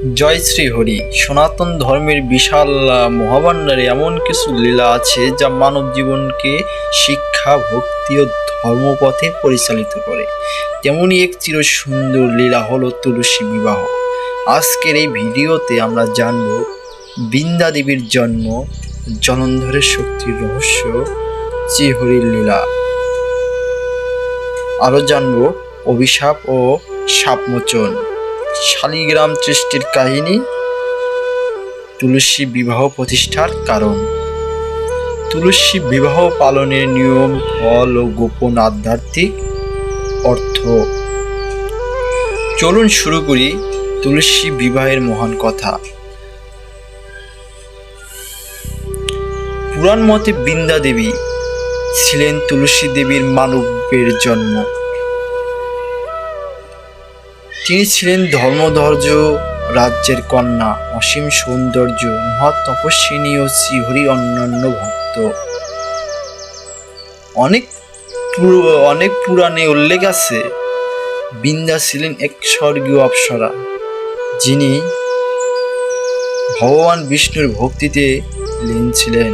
জয় শ্রী হরি সনাতন ধর্মের বিশাল আহ, মহাভাণ্ডারে এমন কিছু লীলা আছে যা মানব জীবনকে শিক্ষা ভক্তি ও ধর্মপথে পরিচালিত করে। তেমনই এক চির সুন্দর লীলা হলো তুলসী বিবাহ। আজকের এই ভিডিওতে আমরা জানব বৃন্দা দেবীর জন্ম জলন্ধরের শক্তির রহস্য শ্রীহরির লীলা। আরও জানব অভিশাপ ও সাপমোচন। শালিগ্রাম সৃষ্টির কাহিনী, তুলসী বিবাহ প্রতিষ্ঠার কারণ। তুলসী বিবাহ পালনের নিয়ম, ফল ও গোপন আধ্যাত্মিক অর্থ। চলুন শুরু করি তুলসী বিবাহের মহান কথা। পুরাণ মতে বৃন্দা দেবী ছিলেন তুলসী দেবীর মানবের জন্ম। তিনি ছিলেন ধর্মধর্য রাজ্যের কন্যা, অসীম সৌন্দর্য মহা তপস্বিনী ও শ্রীহরি অন্যান্য ভক্ত। অনেক অনেক পুরাণে উল্লেখ আছে, বৃন্দা ছিলেন এক স্বর্গীয় অপ্সরা, যিনি ভগবান বিষ্ণুর ভক্তিতে লীন ছিলেন।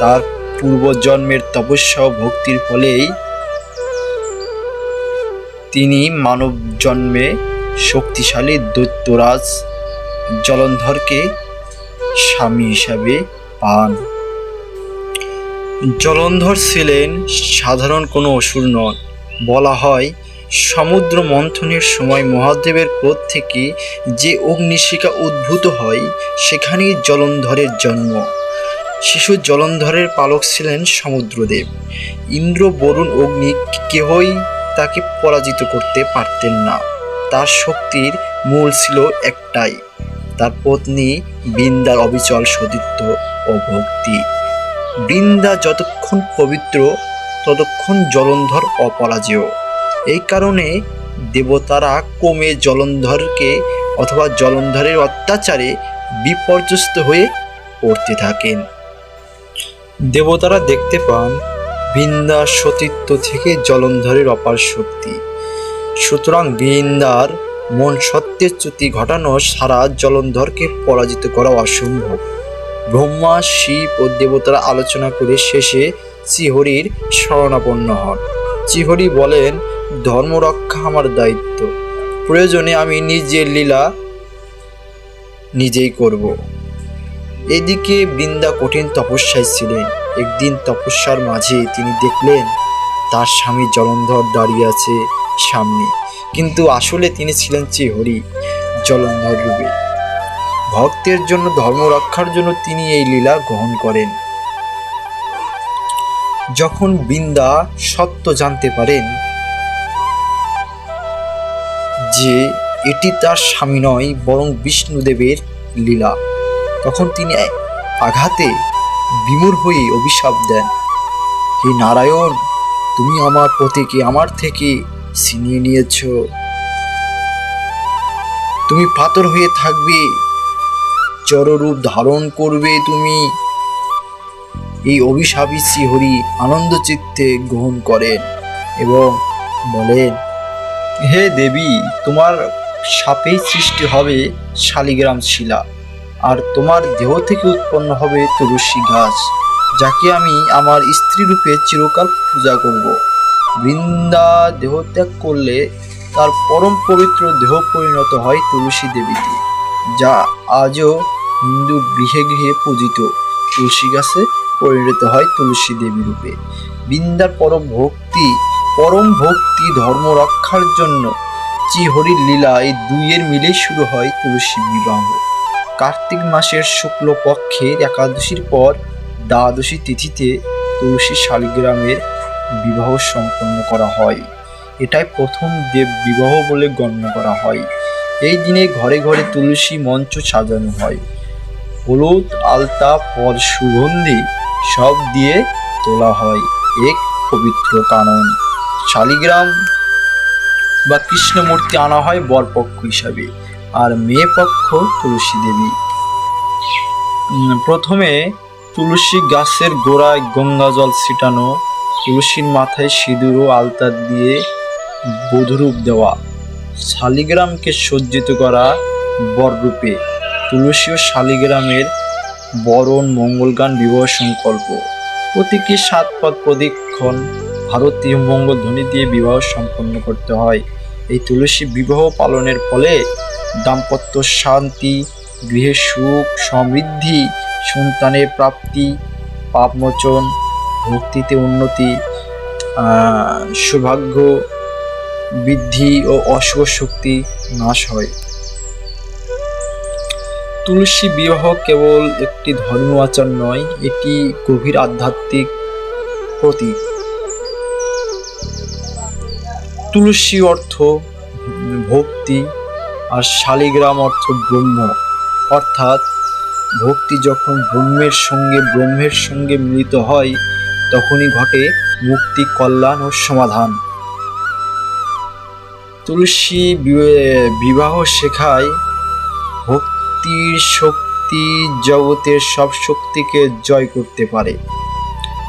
তার পূর্বজন্মের তপস্যা ভক্তির ফলেই তিনি মানব জন্মে শক্তিশালী দৈত্যরাজ জলন্ধরকে স্বামী হিসাবে পান। জলন্ধর ছিলেন সাধারণ কোনো অসুর নন। বলা হয়, সমুদ্র মন্থনের সময় মহাদেবের ক্রোধ থেকে যে অগ্নিশিখা উদ্ভূত হয়, সেখানেই জলন্ধরের জন্ম। শিশু জলন্ধরের পালক ছিলেন সমুদ্রদেব। ইন্দ্র, বরুণ, অগ্নি কেহই তাকে পরাজিত করতে পারতেন না। তার শক্তির মূল ছিল একটাই। তার পত্নী বৃন্দার অবিচল সতীত্ব ও ভক্তি। বৃন্দা যতক্ষণ পবিত্র, ততক্ষণ জলন্ধর অপরাজেয়। এই কারণে দেবতারা কমে জলন্ধরকে অথবা জলন্ধরের অত্যাচারে বিপর্যস্ত হয়ে পড়তে থাকেন। দেবতারা দেখতে পান বৃন্দার সতীত্ব থেকে জলন্ধরের অপার শক্তি। সুতরাং বৃন্দার মন সত্যের চ্যুতি ঘটানো সারা জলন্ধরকে পরাজিত করা অসম্ভব। ব্রহ্মা, শিব ও দেবতারা আলোচনা করে শেষে শ্রীহরির শরণাপন্ন হন। শ্রীহরি বলেন ধর্ম রক্ষা আমার দায়িত্ব। প্রয়োজনে আমি নিজের লীলা নিজেই করব। এদিকে বৃন্দা কঠিন তপস্যায় ছিলেন। একদিন তপস্যার মাঝে তিনি দেখলেন, তার স্বামী জলন্ধর দাঁড়িয়ে আছে সামনে। কিন্তু আসলে তিনি ছিলেন হরি জলন্ধর রূপে। ভক্তের জন্য, ধর্ম রক্ষার জন্য তিনি এই লীলা গ্রহণ করেন। যখন বৃন্দা সত্য জানতে পারেন যে এটি তার স্বামী নয়, বরং বিষ্ণুদেবের লীলা, তখন তিনি আঘাতে বিমূর হয়ে অভিশাপ দেন। হে নারায়ণ, তুমি আমার পতিকে আমার থেকে ছিনিয়ে নিয়েছ? তুমি পাথর হয়ে থাকবে জড়রূপ ধারণ করবে তুমি। এই অভিশাপী শ্রীহরি আনন্দ চিত্তে গ্রহণ করেন এবং বলেন, হে দেবী, তোমার সাপেই সৃষ্টি হবে শালিগ্রাম শিলা। আর তোমার দেহ থেকে উৎপন্ন হবে তুলসী গাছ, যাকে আমি আমার স্ত্রী রূপে চিরকাল পূজা করব। বৃন্দা দেহত্যাগ করলে তার পরম পবিত্র দেহ পরিণত হয় তুলসী দেবীতে, যা আজও হিন্দু গৃহে গৃহে পূজিত। তুলসী গাছে পরিণত হয় তুলসী দেবী রূপে। বৃন্দার পরম ভক্তি পরম ভক্তি ধর্ম রক্ষার জন্য চিহরির লীলা এই দুইয়ের মিলেই শুরু হয় তুলসী বিবাহ। কার্তিক মাসের শুক্ল পক্ষের একাদশীর পর দ্বাদশী তিথিতে তুলসী শালিগ্রামের বিবাহ সম্পন্ন করা হয়। এটাই প্রথম দেব বিবাহ বলে গণ্য করা হয়। এই দিনে ঘরে ঘরে তুলসী মঞ্চ সাজানো হয়। হলুদ, আলতা ফল সুগন্ধি সব দিয়ে তোলা হয় এক পবিত্র কানন। শালিগ্রাম বা কৃষ্ণমূর্তি আনা হয় বরপক্ষ হিসাবে। আর মেয়ে পক্ষ তুলসী দেবী। প্রথমে তুলসী গাছের গোড়ায় গঙ্গা জল ছিটানো, তুলসীর মাথায় সিঁদুর ও আলতা দিয়ে বধূরূপ দেওয়া, শালিগ্রামকে সজ্জিত করা বররূপে তুলসী ও শালিগ্রামের বরণ মঙ্গলগান বিবাহ সংকল্প। প্রতীকী সাত পদ প্রদক্ষিণ ভারতীয় মঙ্গল ধ্বনি দিয়ে বিবাহ সম্পন্ন করতে হয়। এই তুলসী বিবাহ পালনের ফলে দাম্পত্য শান্তি, গৃহে সুখ, সমৃদ্ধি, সন্তানের প্রাপ্তি, পাপমোচন, ভক্তিতে উন্নতি সৌভাগ্য, বৃদ্ধি ও অশুভ শক্তি নাশ হয়। তুলসী বিবাহ কেবল একটি ধর্মীয় আচার নয়, এটি গভীর আধ্যাত্মিক প্রতীক। তুলসী অর্থ ভক্তি আর শালিগ্রাম অর্থ ব্রহ্ম। অর্থাৎ, ভক্তি যখন ব্রহ্মের সঙ্গে ব্রহ্মের সঙ্গে মিলিত হয়, তখনই ঘটে মুক্তি, কল্যাণ ও সমাধান। তুলসী বিবাহ শেখায়, ভক্তির শক্তি জগতের সব শক্তিকে জয় করতে পারে।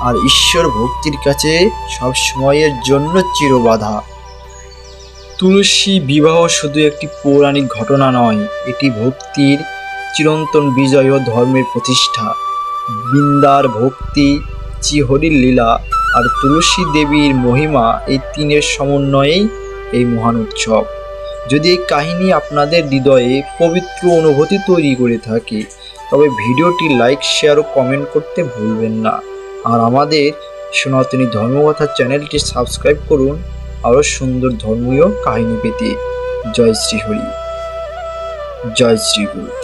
আর ঈশ্বর ভক্তির কাছে সব সময়ের জন্য চিরবাধা। তুলসী বিবাহ শুধু একটি পৌরাণিক ঘটনা নয়, এটি ভক্তির চিরন্তন বিজয় ও ধর্মের প্রতিষ্ঠা। বৃন্দার ভক্তি চিহরির লীলা আর তুলসী দেবীর মহিমা এই তিনের সমন্বয়েই এই মহান উৎসব। যদি এই কাহিনী আপনাদের হৃদয়ে পবিত্র অনুভূতি তৈরি করে থাকে, তবে ভিডিওটি লাইক, শেয়ার ও কমেন্ট করতে ভুলবেন না। আর আমাদের সনাতনী ধর্মকথা চ্যানেলটি সাবস্ক্রাইব করুন। আরও সুন্দর ধর্মীয় কাহিনী পেতে জয় শ্রী হরি জয় শ্রী গুরু